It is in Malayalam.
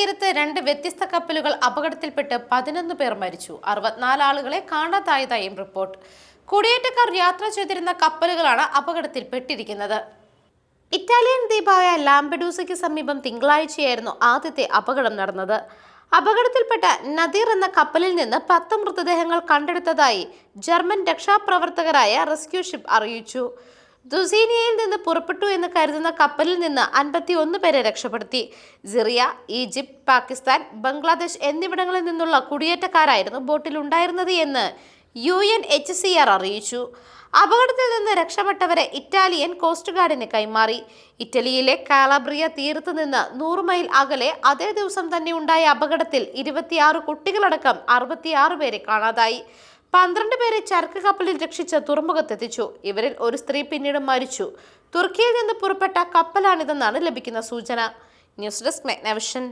തീരത്ത് രണ്ട് വ്യത്യസ്ത കപ്പലുകൾ അപകടത്തിൽപ്പെട്ട് പതിനൊന്ന് പേർ മരിച്ചു. അറുപത്തിനാല് ആളുകളെ കാണാതായതായും റിപ്പോർട്ട്. കുടിയേറ്റക്കാർ യാത്ര ചെയ്തിരുന്ന കപ്പലുകളാണ് അപകടത്തിൽപ്പെട്ടിരിക്കുന്നത്. ഇറ്റാലിയൻ ദ്വീപായ ലാംബഡൂസയ്ക്ക് സമീപം തിങ്കളാഴ്ചയായിരുന്നു ആദ്യത്തെ അപകടം നടന്നത്. അപകടത്തിൽപ്പെട്ട നദീർ എന്ന കപ്പലിൽ നിന്ന് പത്ത് മൃതദേഹങ്ങൾ കണ്ടെടുത്തതായി ജർമ്മൻ രക്ഷാപ്രവർത്തകരായ റെസ്ക്യൂ ഷിപ്പ് അറിയിച്ചു. ദുസീനിയയിൽ നിന്ന് പുറപ്പെട്ടു എന്ന് കരുതുന്ന കപ്പലിൽ നിന്ന് അൻപത്തി ഒന്ന് പേരെ രക്ഷപ്പെടുത്തി. സിറിയ ഈജിപ്ത് പാകിസ്ഥാൻ ബംഗ്ലാദേശ് എന്നിവിടങ്ങളിൽ നിന്നുള്ള കുടിയേറ്റക്കാരായിരുന്നു ബോട്ടിൽ ഉണ്ടായിരുന്നത് എന്ന് U N H C R അറിയിച്ചു. അപകടത്തിൽ നിന്ന് രക്ഷപ്പെട്ടവരെ ഇറ്റാലിയൻ കോസ്റ്റ് ഗാർഡിന് കൈമാറി. ഇറ്റലിയിലെ കാലാബ്രിയ തീരത്ത് നിന്ന് നൂറ് മൈൽ അകലെ അതേ ദിവസം തന്നെ ഉണ്ടായ അപകടത്തിൽ ഇരുപത്തിയാറ് കുട്ടികളടക്കം അറുപത്തിയാറ് പേരെ കാണാതായി. പന്ത്രണ്ട് പേരെ ചരക്ക് കപ്പലിൽ രക്ഷിച്ച് തുറമുഖത്തെത്തിച്ചു. ഇവരിൽ ഒരു സ്ത്രീ പിന്നീട് മരിച്ചു. തുർക്കിയിൽ നിന്ന് പുറപ്പെട്ട കപ്പലാണിതെന്നാണ് ലഭിക്കുന്ന സൂചന. News desk മെഗ്നവിഷൻ